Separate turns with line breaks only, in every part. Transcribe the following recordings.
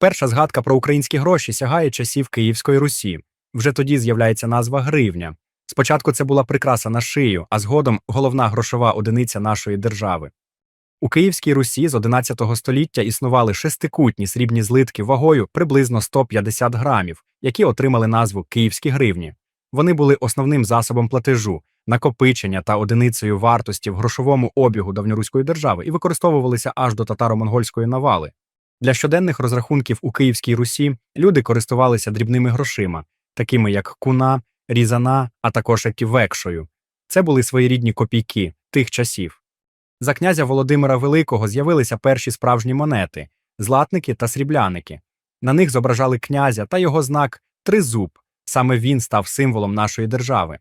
Перша згадка про українські гроші сягає часів Київської Русі. Вже тоді з'являється назва гривня. Спочатку це була прикраса на шию, а згодом головна грошова одиниця нашої держави. У Київській Русі з 11 століття існували шестикутні срібні злитки вагою приблизно 150 грамів, які отримали назву київські гривні. Вони були основним засобом платежу, накопичення та одиницею вартості в грошовому обігу давньоруської держави і використовувалися аж до татаро-монгольської навали. Для щоденних розрахунків у Київській Русі люди користувалися дрібними грошима, такими як куна, різана, а також еківекшою. Це були своєрідні копійки тих часів. За князя Володимира Великого з'явилися перші справжні монети златники та срібляники. На них зображали князя та його знак тризуб. Саме він став символом нашої держави.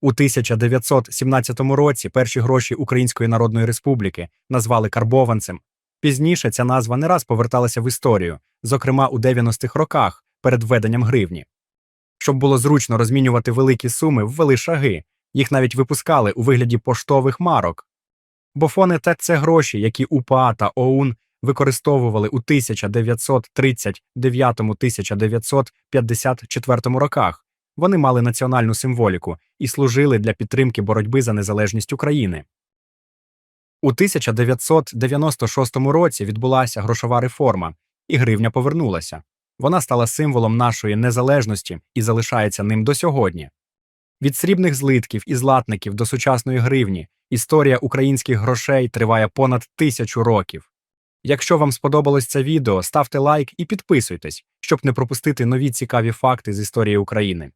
У 1917 році перші гроші Української Народної Республіки назвали карбованцем. Пізніше ця назва не раз поверталася в історію, зокрема у 90-х роках перед введенням гривні. Щоб було зручно розмінювати великі суми, ввели шаги, їх навіть випускали у вигляді поштових марок. Бофони – це гроші, які УПА та ОУН використовували у 1939-1954 роках. Вони мали національну символіку і служили для підтримки боротьби за незалежність України. У 1996 році відбулася грошова реформа, і гривня повернулася. Вона стала символом нашої незалежності і залишається ним до сьогодні. Від срібних злитків і златників до сучасної гривні історія українських грошей триває понад тисячу років. Якщо вам сподобалось це відео, ставте лайк і підписуйтесь, щоб не пропустити нові цікаві факти з історії України.